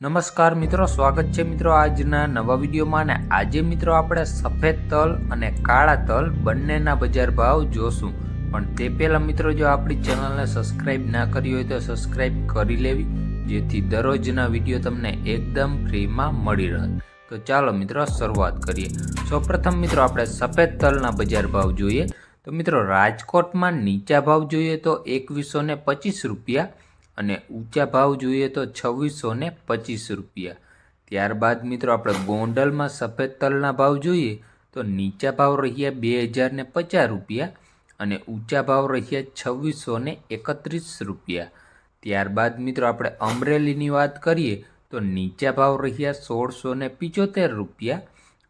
નમસ્કાર મિત્રો, સ્વાગત છે મિત્રો આજના નવા વિડીયોમાં અને આજે મિત્રો આપણે સફેદ તલ અને કાળા તલ બંનેના બજાર ભાવ જોશું. પણ તે પહેલાં મિત્રો, જો આપણી ચેનલને સબસ્ક્રાઇબ ના કરી હોય તો સબસ્ક્રાઇબ કરી લેવી, જેથી દરરોજના વીડિયો તમને એકદમ ફ્રીમાં મળી રહે. તો ચાલો મિત્રો, શરૂઆત કરીએ. સૌપ્રથમ મિત્રો, આપણે સફેદ તલના બજાર ભાવ જોઈએ. તો મિત્રો, રાજકોટમાં નીચા ભાવ જોઈએ તો એકવીસો પચીસ રૂપિયા અને ઊંચા ભાવ જોઈએ તો છવ્વીસો ને પચીસ રૂપિયા. ત્યારબાદ મિત્રો આપણે ગોંડલમાં સફેદ તલના ભાવ જોઈએ તો નીચા ભાવ રહ્યા બે હજાર ને પચાસ રૂપિયા અને ઊંચા ભાવ રહ્યા છવ્વીસો ને એકત્રીસ રૂપિયા. ત્યારબાદ મિત્રો આપણે અમરેલીની વાત કરીએ તો નીચા ભાવ રહ્યા સોળસો ને પિચોતેર રૂપિયા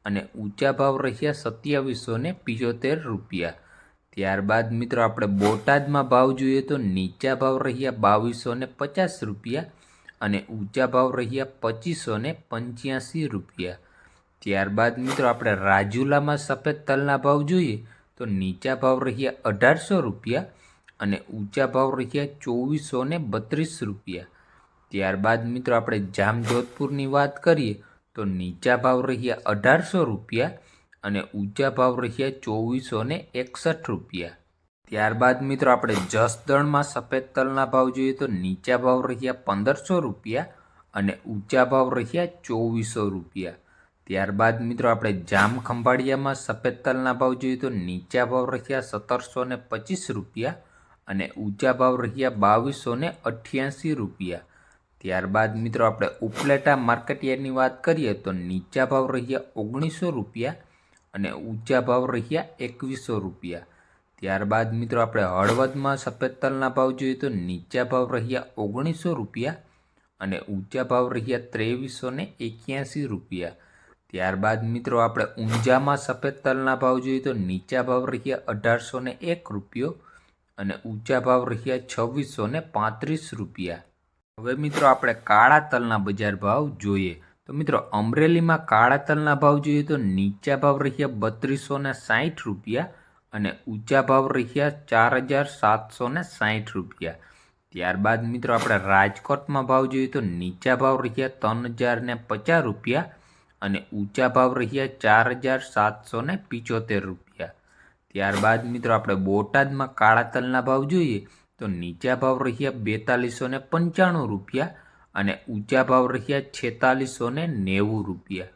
અને ઊંચા ભાવ રહ્યા સત્યાવીસો ને પિચોતેર રૂપિયા. ત્યારબાદ મિત્રો આપણે બોટાદમાં ભાવ જોઈએ તો નીચા ભાવ રહ્યા બાવીસો ને પચાસ રૂપિયા અને ઊંચા ભાવ રહ્યા પચીસો ને પંચ્યાસી રૂપિયા. ત્યારબાદ મિત્રો આપણે રાજુલામાં સફેદ તલના ભાવ જોઈએ તો નીચા ભાવ રહ્યા અઢારસો રૂપિયા અને ઊંચા ભાવ રહ્યા ચોવીસો ને બત્રીસ રૂપિયા. ત્યારબાદ મિત્રો આપણે જામજોધપુરની વાત કરીએ તો નીચા ભાવ રહ્યા અઢારસો રૂપિયા અને ઊંચા ભાવ રહ્યા ચોવીસો ને એકસઠ રૂપિયા. ત્યારબાદ મિત્રો આપણે જસદણમાં સફેદ તલના ભાવ જોઈએ તો નીચા ભાવ રહ્યા પંદરસો રૂપિયા અને ઊંચા ભાવ રહ્યા ચોવીસો રૂપિયા. ત્યારબાદ મિત્રો આપણે જામ ખંભાળિયામાં સફેદ તલના ભાવ જોઈએ તો નીચા ભાવ રહ્યા સત્તરસો ને પચીસ રૂપિયા અને ઊંચા ભાવ રહ્યા બાવીસો ને અઠ્યાસી રૂપિયા. ત્યારબાદ મિત્રો આપણે ઉપલેટા માર્કેટ યાર્ડની વાત કરીએ તો નીચા ભાવ રહ્યા ઓગણીસો રૂપિયા અને ઊંચા ભાવ રહ્યા એકવીસો રૂપિયા. ત્યારબાદ મિત્રો આપણે હળવદમાં સફેદ તલના ભાવ જોઈએ તો નીચા ભાવ રહ્યા ઓગણીસો રૂપિયા અને ઊંચા ભાવ રહ્યા ત્રેવીસો ને એક્યાસી રૂપિયા. ત્યારબાદ મિત્રો આપણે ઊંઝામાં સફેદ તલના ભાવ જોઈએ તો નીચા ભાવ રહ્યા અઢારસો ને એક રૂપિયો અને ઊંચા ભાવ રહ્યા છવ્વીસો ને પાંત્રીસ રૂપિયા. હવે મિત્રો આપણે કાળા તલના બજાર ભાવ જોઈએ. તો મિત્રો, અમરેલીમાં કાળા તલના ભાવ જોઈએ તો નીચા ભાવ રહ્યા બત્રીસો ને સાઠ રૂપિયા અને ઊંચા ભાવ રહ્યા ચાર હજાર સાતસો ને સાઠ રૂપિયા. ત્યારબાદ મિત્રો, આપણે રાજકોટમાં ભાવ જોઈએ તો નીચા ભાવ રહ્યા ત્રણ હજાર ને પચાસ રૂપિયા અને ઊંચા ભાવ રહ્યા ચાર હજાર સાતસો ને પિચોતેર રૂપિયા. ત્યારબાદ મિત્રો, આપણે બોટાદમાં કાળા તલના ભાવ જોઈએ તો નીચા ભાવ રહ્યા બેતાલીસો ને પંચાણું રૂપિયા અને ઊંચા ભાવ રહ્યા છેતાલીસો ને નેવું રૂપિયા.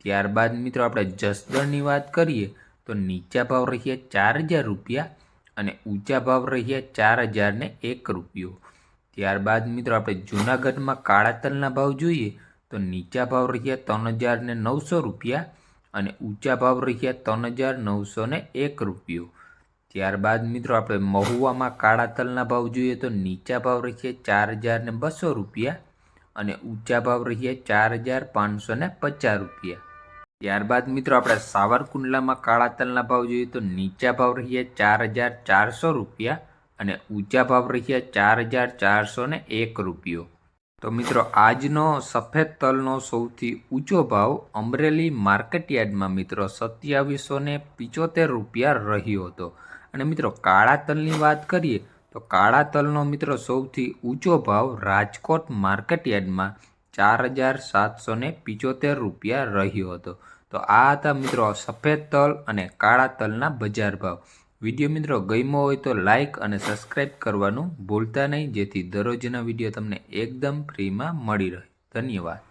ત્યારબાદ મિત્રો આપણે જસદણની વાત કરીએ, તો નીચા ભાવ રહ્યા ચાર હજાર રૂપિયા અને ઊંચા ભાવ રહ્યા ચાર હજાર ને એક રૂપિયો. ત્યારબાદ મિત્રો આપણે જૂનાગઢમાં કાળા તલના ભાવ જોઈએ, તો નીચા ભાવ રહ્યા ત્રણ હજાર ને નવસો રૂપિયા અને ઊંચા ભાવ રહ્યા ત્રણ હજાર નવસો ને એક રૂપિયો. ત્યારબાદ મિત્રો આપણે મહુવામાં કાળા તલના ભાવ જોઈએ, તો નીચા ભાવ રહ્યા ચાર હજાર ને બસો રૂપિયા અને ઊંચા ભાવ રહ્યા ચાર હજાર પાંચસો ને પચાસ રૂપિયા. ત્યારબાદ મિત્રો આપણે સાવરકુંડલામાં કાળા તલના ભાવ જોઈએ તો નીચા ભાવ રહ્યા ચાર હજાર ચારસો રૂપિયા અને ઊંચા ભાવ રહ્યા ચાર હજાર ચારસો ને એક રૂપિયો. તો મિત્રો આજનો સફેદ તલનો સૌથી ઊંચો ભાવ અમરેલી માર્કેટયાર્ડમાં મિત્રો સત્યાવીસો ને પિચોતેર રૂપિયા રહ્યો હતો. અને મિત્રો કાળા તલની વાત કરીએ તો કાળા તલનો મિત્રો સૌથી ઊંચો ભાવ રાજકોટ માર્કેટયાર્ડમાં ચાર હજાર સાતસો ને પિચોતેર રૂપિયા રહ્યો હતો. તો આ હતા મિત્રો સફેદ તલ અને કાળા તલના બજાર ભાવ. વીડિયો મિત્રો ગમ્યો હોય તો લાઇક અને સબસ્ક્રાઈબ કરવાનું ભૂલતા નહીં, જેથી દરરોજના વીડિયો તમને એકદમ ફ્રીમાં મળી રહે. ધન્યવાદ.